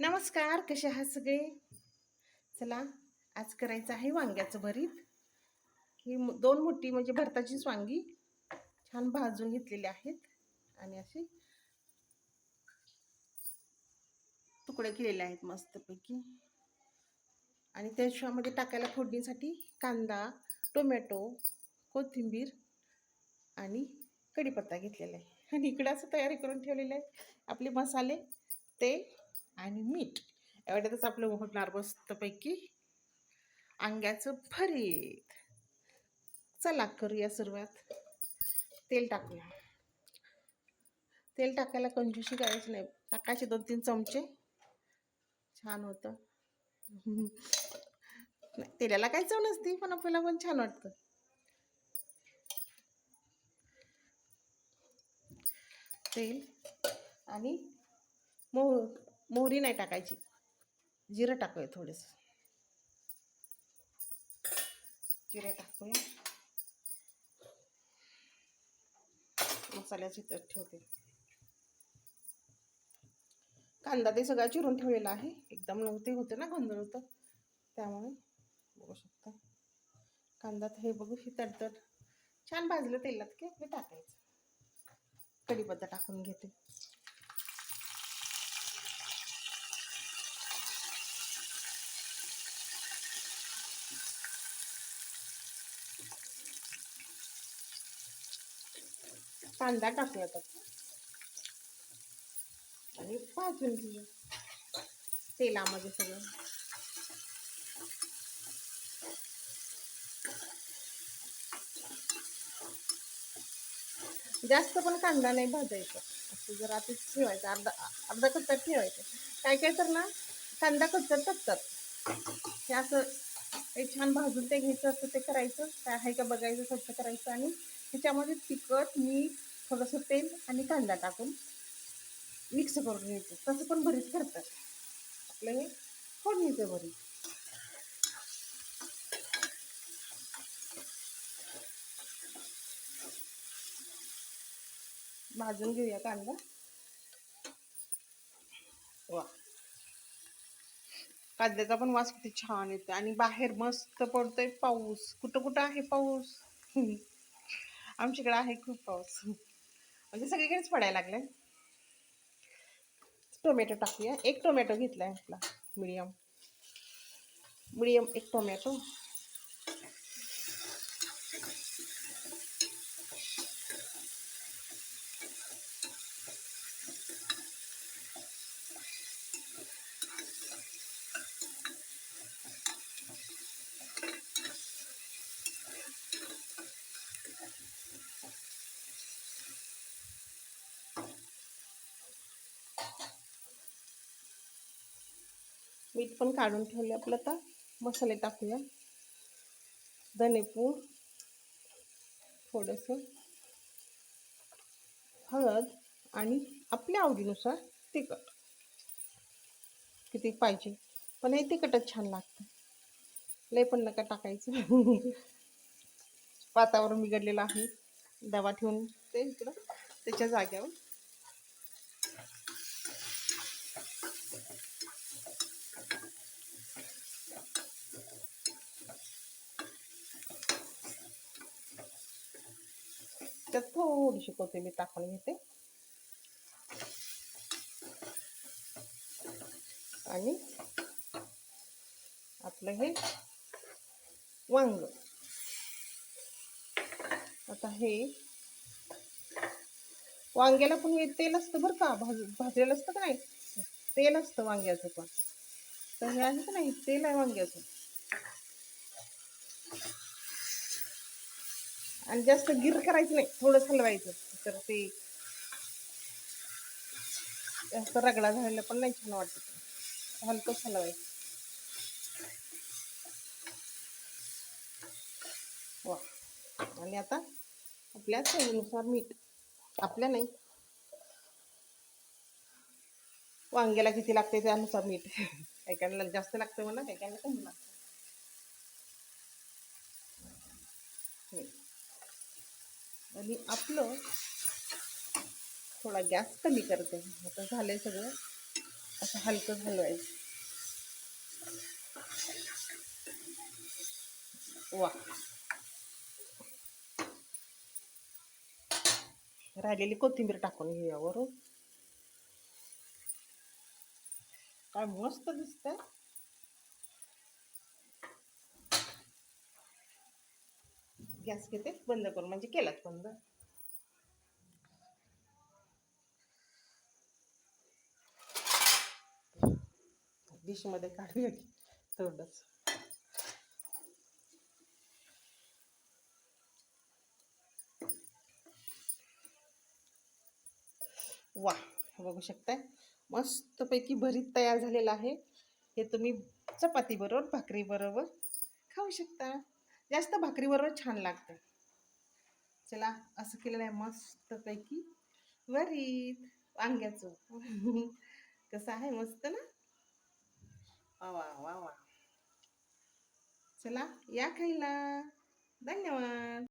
नमस्कार कसे आहात सगळे? चला आज करायचं आहे वांग्याचं भरीत. ही दोन मोठी म्हणजे भरताचीच वांगी छान भाजून घेतलेली आहेत. आणि असे तुकडे केलेले आहेत मस्तपैकी. आणि त्याच्यामध्ये टाकायला फोडणीसाठी कांदा टोमॅटो कोथिंबीर आणि कढीपत्ता घेतलेला आहे. आणि इकडं असं तयारी करून ठेवलेलं आहे आपले मसाले तेल आणि मीठ. एवढ्यातच आपलं होणार मस्तपैकी अंग्याचं भरीत चला करूया सुरुवात. तेल टाकूया. तेल टाकायला कंजूशी करायची नाही. टाकायचे दोन तीन चमचे. छान होतं. तेलाला काही चव नसते पण आपल्याला पण छान वाटतं. तेल आणि मोह मोहरी नाही टाकायची. जिरं टाकूया थोडंसं. जिरे टाकूया. मसाल्याची तर ठेवते. कांदा ते सगळा चिरून ठेवलेला आहे. एकदम नव्हते होते ना गोंधळ होतं त्यामुळे बघू शकता. कांदा हे बघू ही तडतड. छान भाजलं तेलात की हे टाकायचं. कढीपत्ता टाकून घेते. कांदा टाकूया त्यात आणि भाजून घेऊ तेलामध्ये सगळं. जास्त पण कांदा नाही भाजायचा. असं जरा तेच ठेवायचं अर्धा अर्धा कच्चात ठेवायचं. काय काय तर ना कांदा कच्चा टाकतात हे असं हे छान भाजून ते घ्यायचं असं ते करायचं. काय आहे का बघायचं स्वच्छ करायचं आणि त्याच्यामध्ये तिखट मीठ थोडंसं तेल आणि कांदा टाकून मिक्स करून घ्यायचं. तसं पण बरीच करतात. आपलं हे फोडणीचं भरीत भाजून घेऊया कांदा. वा. कांद्याचा पण वास किती छान येतो आणि बाहेर मस्त पडतोय पाऊस. कुठं कुठं आहे पाऊस? आमच्याकडे आहे खूप पाऊस. म्हणजे सगळीकडेच पडायला लागलाय. टोमॅटो टाकूया. एक टोमॅटो घेतलाय आपला. मिडियम. मिडियम एक टोमॅटो. मीठ पण काढून ठेवले आपलं आता. मसाले टाकूया. धनेपूड थोडंसं हळद आणि आपल्या आवडीनुसार तिखट. किती पाहिजे. पण हे तिखटच छान लागतं. लय पण नका टाकायचं. वातावरण बिघडलेलं आहे. दवा ठेवून ते इकडं त्याच्या जाग्यावर त्यात थोडीशी कोथिंबीर टाकून घेते. आणि आपलं हे वांग. आता हे वांग्याला पण हे तेल असतं बरं का? भाज भाजलेलं असतं का नाही? तेल असतं वांग्याचं पण. तर हे आहे का नाही? तेल आहे वांग्याचं. आणि जास्त गिर करायचं नाही थोडं हलवायचं. तर ते जास्त रगडा झालेला पण नाही छान वाटत. हलकंच हलवायचं. वा. आणि आता आपल्या चवीनुसार मीठ. आपल्या नाही. वांग्याला किती लागते त्यानुसार मीठ. एकाला जास्त लागतं म्हणा एकाला कमी लागतं आणि आपलं थोडा गॅस कमी करते. आता आहे सगळं. असं हलकं हलवायचं. वा. राहिलेली कोथिंबीर टाकून घेऊ यावर काय मस्त दिसतंय. गॅस घेते बंद करून म्हणजे केलाच बंद डिशमध्ये काढूया की तेवढंच. वा बघू शकताय. मस्तपैकी भरीत तयार झालेलं आहे. हे तुम्ही चपाती बरोबर भाकरी बरोबर खाऊ शकता. जास्त भाकरीबरोबर छान लागतं. चला असं केलेलं आहे मस्तपैकी. वरीत वांग्याचं. कसं आहे? मस्त ना? वा वा वा वा. चला या खायला. धन्यवाद.